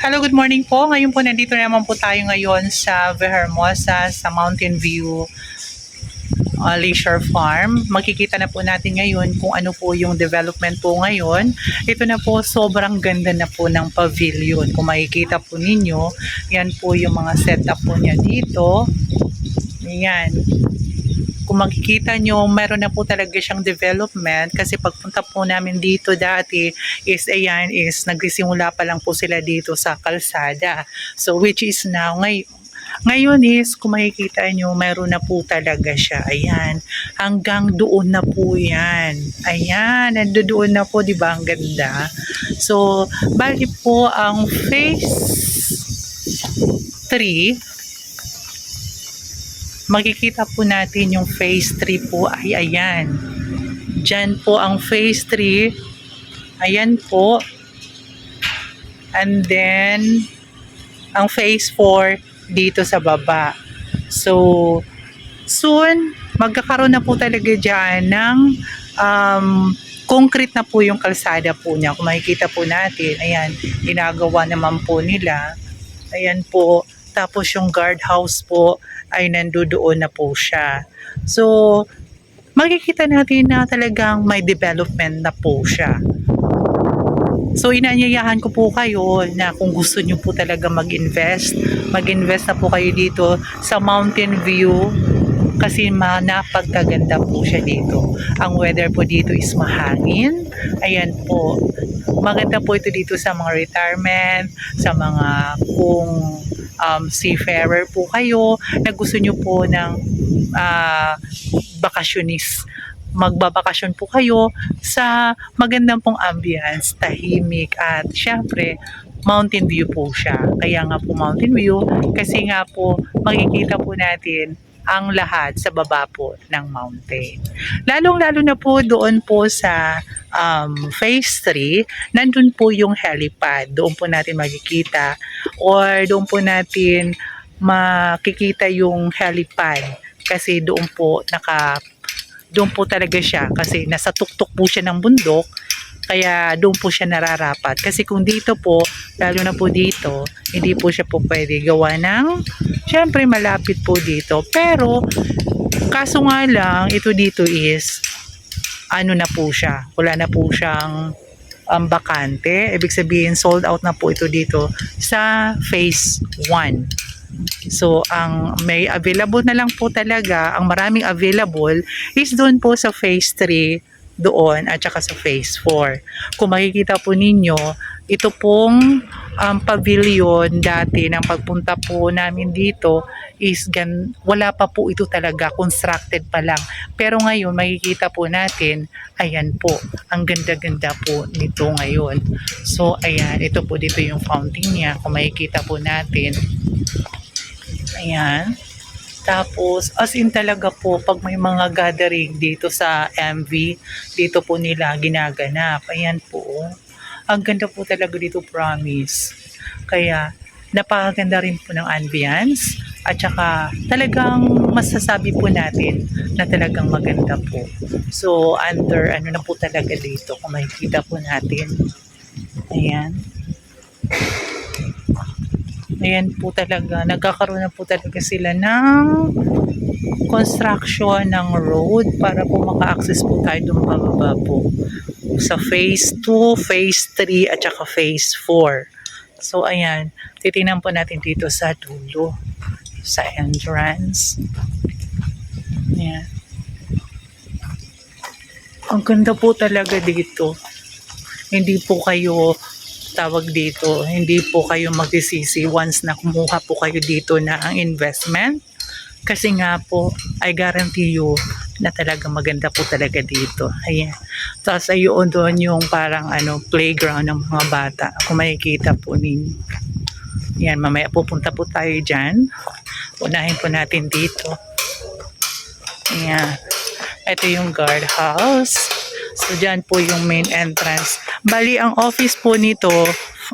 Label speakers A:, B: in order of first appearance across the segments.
A: Hello, good morning po. Ngayon po, nandito naman po tayo ngayon sa Villahermosa, sa Mountain View uh, Leisure Farm. Makikita na po natin ngayon kung ano po yung development po ngayon. Ito na po, sobrang ganda na po ng pavilion. Kung makikita po ninyo, yan po yung mga setup po niya dito. Yan. Kung makikita nyo, meron na po talaga siyang development kasi pagpunta po namin dito dati is ayan is nagsisimula pa lang po sila dito sa kalsada. So which is now ngay ngayon is kung makikita nyo meron na po talaga siya. Ayan. Hanggang doon na po yan. Ayan. Nandoon na po. di ba Ang ganda. So bali po ang phase 3 makikita po natin yung phase 3 po ay ayan. Diyan po ang phase 3. Ayan po. And then, ang phase 4 dito sa baba. So, soon, magkakaroon na po talaga dyan ng um, concrete na po yung kalsada po niya. Kung makikita po natin, ayan, ginagawa naman po nila. Ayan po. Tapos yung guardhouse po ay nandoon na po siya. So, makikita natin na talagang may development na po siya. So, inanyayahan ko po kayo na kung gusto nyo po talaga mag-invest, mag-invest na po kayo dito sa Mountain View kasi ma napagkaganda po siya dito. Ang weather po dito is mahangin. Ayan po. Maganda po ito dito sa mga retirement, sa mga kung um, seafarer po kayo na gusto nyo po ng ah, bakasyonis magbabakasyon po kayo sa magandang pong ambience, tahimik at syempre mountain view po siya. Kaya nga po mountain view kasi nga po makikita po natin ang lahat sa baba po ng mountain. Lalong-lalo na po doon po sa um, phase 3, nandun po yung helipad. Doon po natin makikita or doon po natin makikita yung helipad. Kasi doon po naka doon po talaga siya. Kasi nasa tuktok po siya ng bundok. Kaya doon po siya nararapat. Kasi kung dito po lalo na po dito hindi po siya po pwede gawa ng syempre malapit po dito. Pero kaso nga lang ito dito is ano na po siya wala na po siyang um, bakante ibig sabihin sold out na po ito dito sa phase 1 So, ang may available na lang po talaga, ang maraming available is doon po sa phase 3 doon at saka sa phase 4. Kung makikita po ninyo, ito pong um, pavilion dati ng pagpunta po namin dito is gan wala pa po ito talaga constructed pa lang pero ngayon makikita po natin ayan po ang ganda-ganda po nito ngayon so ayan ito po dito yung fountain niya kung makikita po natin Ayan. Tapos, as in talaga po, pag may mga gathering dito sa MV, dito po nila ginaganap. Ayan po. Ang ganda po talaga dito, promise. Kaya, napakaganda rin po ng ambience. At saka, talagang masasabi po natin na talagang maganda po. So, under, ano na po talaga dito, kung makikita po natin. Ayan. Ayan po talaga, nagkakaroon na po talaga sila ng construction ng road para po maka-access po tayo doon bababa po sa phase 2, phase 3 at saka phase 4. So ayan, titingnan po natin dito sa dulo, sa entrance. Ayan. Ang ganda po talaga dito. Hindi po kayo tawag dito, hindi po kayo magsisisi once na kumuha po kayo dito na ang investment. Kasi nga po, I guarantee you na talaga maganda po talaga dito. Ayan. Tapos ayun doon yung parang ano, playground ng mga bata. Kung makikita po ninyo. Yan, mamaya pupunta po tayo dyan. Unahin po natin dito. Ayan. Ito yung guardhouse. So, dyan po yung main entrance. Bali, ang office po nito,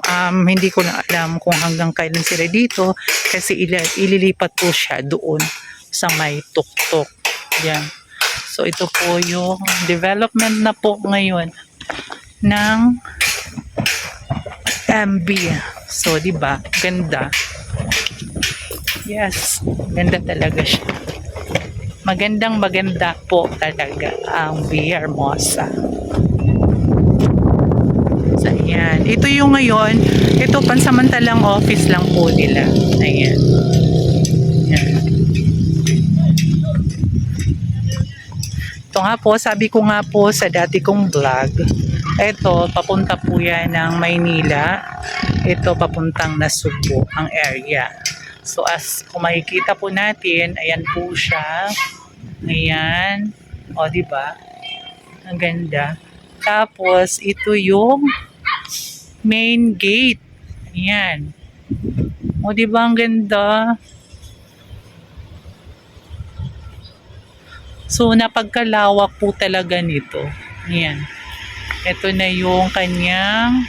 A: um, hindi ko na alam kung hanggang kailan sila dito kasi ililipat po siya doon sa may tuktok. Yan. So, ito po yung development na po ngayon ng MB. So, di ba? Ganda. Yes, ganda talaga siya. Magandang maganda po talaga ang Via Hermosa. So, ayan. Ito yung ngayon, ito pansamantalang office lang po nila. Ayan. Ito nga po, sabi ko nga po sa dati kong vlog, ito, papunta po yan ng Maynila. Ito, papuntang Nasubo, ang area. So, as kung makikita po natin, ayan po siya. Ayan. O, di ba? Ang ganda. Tapos, ito yung main gate. Ayan. O, di ba ang ganda? So, napagkalawak po talaga nito. Ayan. Ito na yung kanyang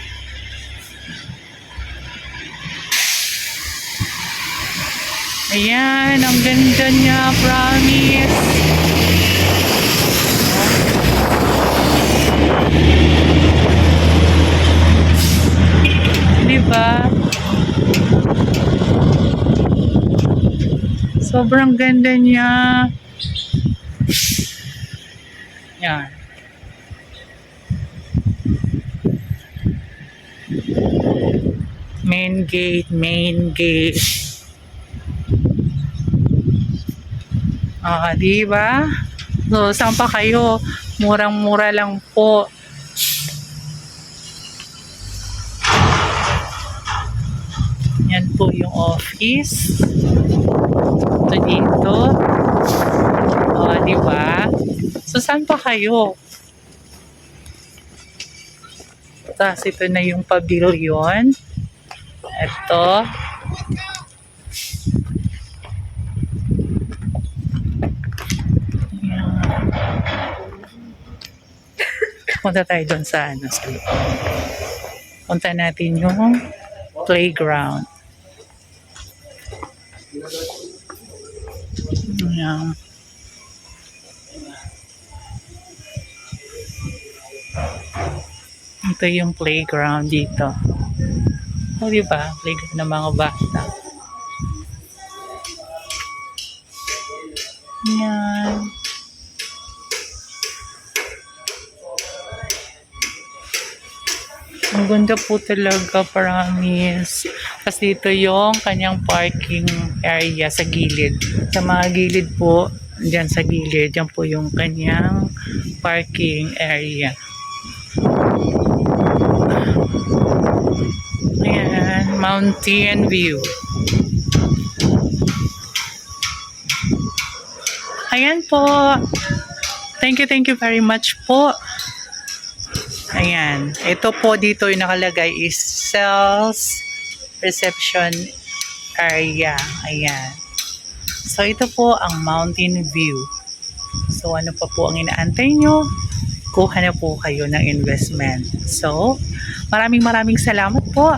A: Ayan, ang ganda niya, promise. Di ba? Sobrang ganda niya. Yan. Main gate, main gate. Ah, di ba? So, saan pa kayo? Murang-mura lang po. Yan po yung office. Ito dito. Di ba? So, saan pa kayo? Tapos, ito na yung pavilion. Ito. Punta tayo doon sa ano sa. Punta natin yung playground. Ayan. Ito yung playground dito. O, di ba? Playground ng mga bata. Yan. Ang ganda po talaga, promise. Tapos dito yung kanyang parking area sa gilid. Sa mga gilid po, dyan sa gilid, dyan po yung kanyang parking area. Ayan, mountain view. Ayan po. Thank you, thank you very much po. Ayan. Ito po dito yung nakalagay is sales reception area. Ayan. So, ito po ang mountain view. So, ano pa po ang inaantay nyo? Kuha na po kayo ng investment. So, maraming maraming salamat po.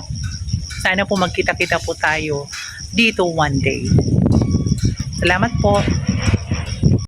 A: Sana po magkita-kita po tayo dito one day. Salamat po.